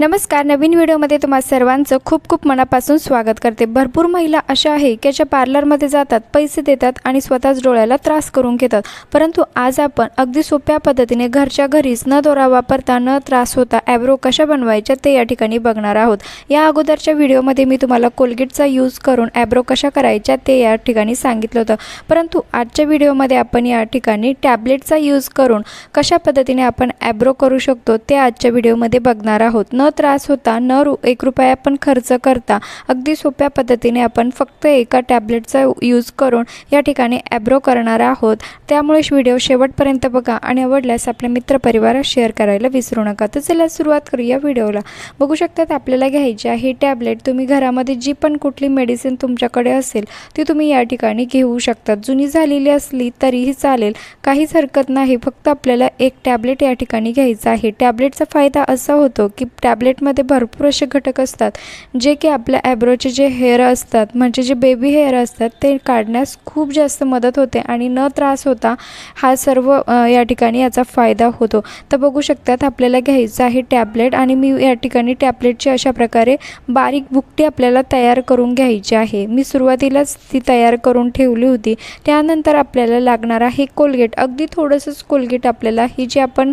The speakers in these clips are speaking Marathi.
नमस्कार नवीन व्हिडिओमध्ये तुम्हा सर्वांचं खूप खूप मनापासून स्वागत करते. भरपूर महिला अशा आहे की ज्या पार्लरमध्ये जातात पैसे देतात आणि स्वतःच डोळ्याला त्रास करून घेतात. परंतु आज आपण अगदी सोप्या पद्धतीने घरच्या घरीच न दोरा वापरता न त्रास होता ॲब्रो कशा बनवायच्या ते या ठिकाणी बघणार आहोत. या अगोदरच्या व्हिडिओमध्ये मी तुम्हाला कोलगेटचा यूज करून ॲब्रो कशा करायच्या ते या ठिकाणी सांगितलं होतं. परंतु आजच्या व्हिडिओमध्ये आपण या ठिकाणी टॅबलेटचा यूज करून कशा पद्धतीने आपण ॲब्रो करू शकतो ते आजच्या व्हिडिओमध्ये बघणार आहोत. न त्रास होता न रु एक रुपया आपण खर्च करता. अगदी सोप्या पद्धतीने आपण फक्त एका टॅबलेटचा यूज करून या ठिकाणी ॲब्रो करणार आहोत. त्यामुळे व्हिडिओ शेवटपर्यंत बघा आणि आवडल्यास आपल्या मित्रपरिवारात शेअर करायला विसरू नका. तर चला सुरुवात करूया व्हिडिओला. बघू शकतात आपल्याला घ्यायची आहे टॅबलेट. तुम्ही घरामध्ये जी पण कुठली मेडिसिन तुमच्याकडे असेल ती तुम्ही या ठिकाणी घेऊ शकता. जुनी झालेली असली तरीही चालेल. काहीच हरकत नाही. फक्त आपल्याला एक टॅबलेट या ठिकाणी घ्यायचं आहे. टॅबलेटचा फायदा असा होतो की टॅब टॅबलेटमध्ये भरपूर असे घटक असतात जे की आपल्या ॲब्रोचे जे हेअर असतात म्हणजे जे बेबी हेअर असतात ते काढण्यास खूप जास्त मदत होते आणि न त्रास होता हा सर्व या ठिकाणी याचा फायदा होतो. तर बघू शकतात आपल्याला घ्यायचं आहे टॅबलेट आणि मी या ठिकाणी टॅबलेटची अशा प्रकारे बारीक बुकटी आपल्याला तयार करून घ्यायची आहे. मी सुरुवातीलाच ती तयार करून ठेवली होती. त्यानंतर आपल्याला लागणार आहे कोलगेट अगदी थोडंसंच कोलगेट आपल्याला ही जी आपण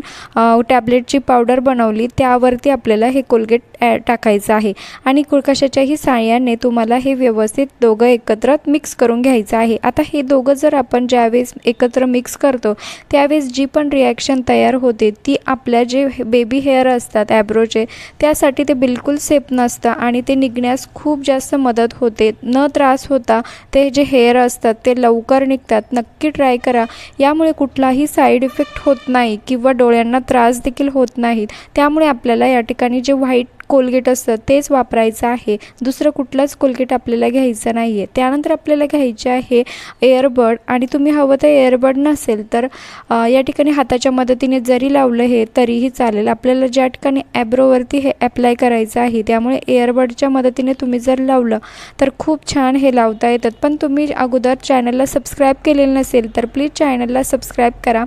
टॅबलेटची पावडर बनवली त्यावरती आपल्याला आहे कोलगेट ॲ टाकायचं आहे. आणि कुळकशाच्याही साहाय्याने तुम्हाला हे व्यवस्थित दोघं एकत्र मिक्स करून घ्यायचं आहे. आता हे दोघं जर आपण ज्यावेळेस एकत्र मिक्स करतो त्यावेळेस जी पण रिॲक्शन तयार होते ती आपल्या जे बेबी हेअर असतात ॲब्रोचे त्यासाठी ते बिलकुल सेफ नसतं आणि ते निघण्यास खूप जास्त मदत होते. न त्रास होता ते जे हेअर असतात ते लवकर निघतात. नक्की ट्राय करा. यामुळे कुठलाही साईड इफेक्ट होत नाही किंवा डोळ्यांना त्रास देखील होत नाहीत. त्यामुळे आपल्याला या ठिकाणी जे व्हाईट कोलगेट असतं तेच वापरायचं आहे. दुसरं कुठलंच कोलगेट आपल्याला घ्यायचं नाही आहे त्यानंतर आपल्याला घ्यायचे आहे एअरबड. आणि तुम्ही हवं तर एअरबड नसेल तर या ठिकाणी हाताच्या मदतीने जरी लावलं हे तरीही चालेल. आपल्याला ज्या ठिकाणी ॲब्रोवरती हे ॲप्लाय करायचं आहे त्यामुळे एअरबडच्या मदतीने तुम्ही जर लावलं तर खूप छान हे लावता येतात. पण तुम्ही अगोदर चॅनलला सबस्क्राईब केलेलं नसेल तर प्लीज चॅनलला सबस्क्राईब करा.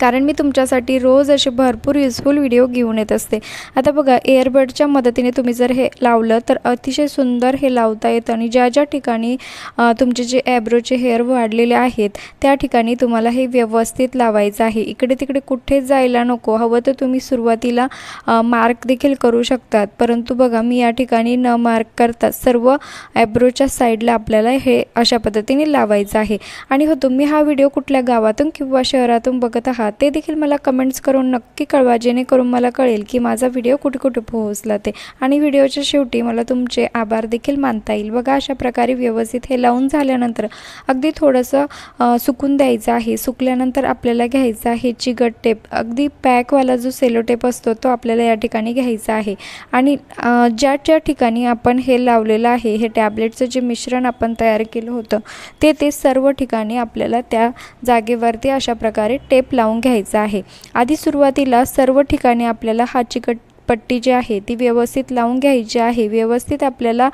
कारण मी तुमच्यासाठी रोज असे भरपूर युजफुल व्हिडिओ घेऊन येत असते. आता बघा एअरबडच्या मदतीने तुम्ही जर हे लावलं तर अतिशय सुंदर हे लावता येतं आणि ज्या ज्या ठिकाणी तुमचे जे ॲब्रोचे हेअर वाढलेले आहेत त्या ठिकाणी तुम्हाला हे व्यवस्थित लावायचं आहे. इकडे तिकडे कुठेच जायला नको. हवं तर तुम्ही सुरुवातीला मार्क देखील करू शकतात. परंतु बघा मी या ठिकाणी न मार्क करता सर्व ॲब्रोच्या साईडला आपल्याला हे अशा पद्धतीने लावायचं आहे. आणि हो तुम्ही हा व्हिडिओ कुठल्या गावातून किंवा शहरातून बघत आहात ते देखील मला कमेंट्स करून नक्की कळवा जेणेकरून मला कळेल की माझा व्हिडिओ कुठे कुठे पोहोचला ते. आणि व्हिडिओच्या शेवटी मला तुमचे आभार देखील मानता येईल. बघा अशा प्रकारे व्यवस्थित हे लावून झाल्यानंतर अगदी थोडंसं सुकून द्यायचं आहे. सुकल्यानंतर आपल्याला घ्यायचं आहे चिगट टेप अगदी पॅकवाला जो सेलो टेप असतो तो आपल्याला या ठिकाणी घ्यायचा आहे. आणि ज्या ज्या ठिकाणी आपण हे लावलेलं आहे हे टॅबलेटचं जे मिश्रण आपण तयार केलं होतं ते ते सर्व ठिकाणी आपल्याला त्या जागेवरती अशा प्रकारे टेप लावून घ्यायचा आहे. आधी सुरुवातीला सर्व ठिकाणी आपल्याला हा चिकट पट्टी जी आहे ती व्यवस्थित लावून घ्यायची आहे. व्यवस्थित आपल्याला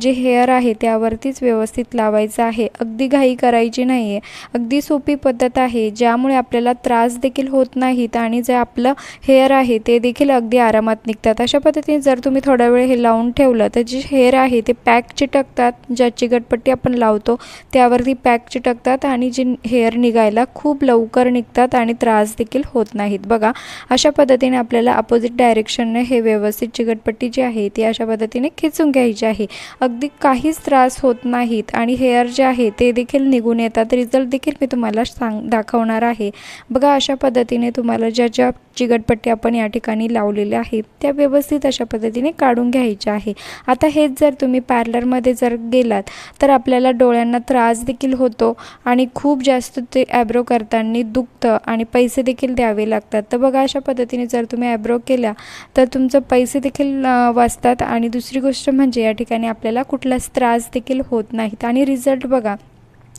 जे हेअर आहे त्यावरतीच व्यवस्थित लावायचं आहे. अगदी घाई करायची नाही आहे अगदी सोपी पद्धत आहे. ज्यामुळे आपल्याला त्रास देखील होत नाहीत आणि जे आपलं हेअर आहे ते देखील अगदी आरामात निघतात. अशा पद्धतीने जर तुम्ही थोडा वेळ हे लावून ठेवलं तर जे हेअर आहे ते पॅक चिटकतात. ज्याची गटपट्टी आपण लावतो त्यावरती पॅक चिटकतात आणि जे हेअर निघायला खूप लवकर निघतात आणि त्रास देखील होत नाहीत. बघा अशा पद्धतीने आपल्याला अपोजिट डायरेक्शन डायरेक्शनने हे व्यवस्थित चिकटपट्टी जी आहे ती अशा पद्धतीने खेचून घ्यायची आहे. अगदी काहीच त्रास होत नाहीत आणि हेअर जे आहे ते देखील निघून येतात. रिझल्ट देखील मी तुम्हाला सांग दाखवणार आहे. बघा अशा पद्धतीने तुम्हाला ज्या ज्या चिकटपट्टी आपण या ठिकाणी लावलेल्या आहेत त्या व्यवस्थित अशा पद्धतीने काढून घ्यायच्या आहे. आता हेच जर तुम्ही पार्लरमध्ये जर गेलात तर आपल्याला डोळ्यांना त्रास देखील होतो आणि खूप जास्त ते ॲब्रो करताना दुखतं आणि पैसे देखील द्यावे लागतात. तर बघा अशा पद्धतीने जर तुम्ही ॲब्रो केल्या तर तुमचं पैसे देखील वाचतात. आणि दुसरी गोष्ट म्हणजे या ठिकाणी आपल्याला कुठलाच त्रास देखील होत नाहीत. आणि रिझल्ट बघा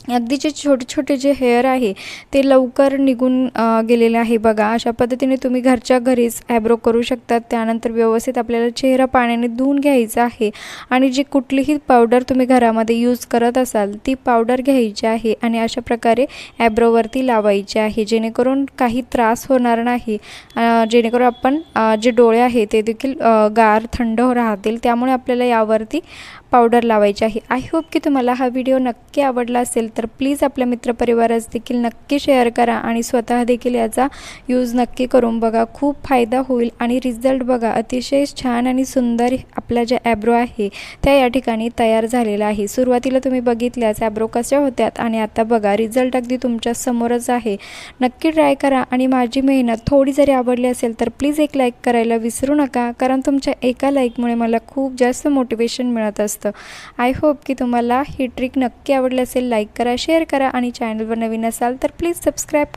अगदी जे छोटे छोटे जे हेअर आहे ते लवकर निघून गेलेले आहे बघा. अशा पद्धतीने तुम्ही घरच्या घरीच ॲब्रो करू शकतात. त्यानंतर व्यवस्थित आपल्याला चेहरा पाण्याने धुवून घ्यायचा आहे. आणि जी कुठलीही पावडर तुम्ही घरामध्ये यूज करत असाल ती पावडर घ्यायची आहे आणि अशा प्रकारे ॲब्रोवरती लावायची आहे. जेणेकरून काही त्रास होणार नाही. जेणेकरून आपण जे डोळे आहे ते देखील गार थंड राहतील. त्यामुळे आपल्याला यावरती पावडर लावायची आहे. आय होप की तुम्हाला हा व्हिडिओ नक्की आवडला असेल तर प्लीज आपल्या मित्रपरिवारास देखील नक्की शेअर करा आणि स्वतः देखील याचा यूज नक्की करून बघा. खूप फायदा होईल आणि रिझल्ट बघा अतिशय छान आणि सुंदर आपला ज्या ॲब्रो आहे त्या या ठिकाणी तयार झालेला आहे. सुरुवातीला तुम्ही बघितल्यास ॲब्रो कशा होत्यात आणि आता बघा रिझल्ट अगदी तुमच्या समोरच आहे. नक्की ट्राय करा आणि माझी मेहनत थोडी जरी आवडली असेल तर प्लीज एक लाईक करायला विसरू नका कारण तुमच्या एका लाईकमुळे मला खूप जास्त मोटिवेशन मिळत असतं. आय होप की तुम्हाला ही ट्रिक नक्की आवडली असेल लाईक करा शेअर करा आणि चॅनलवर नवीन असाल तर प्लीज सबस्क्राईब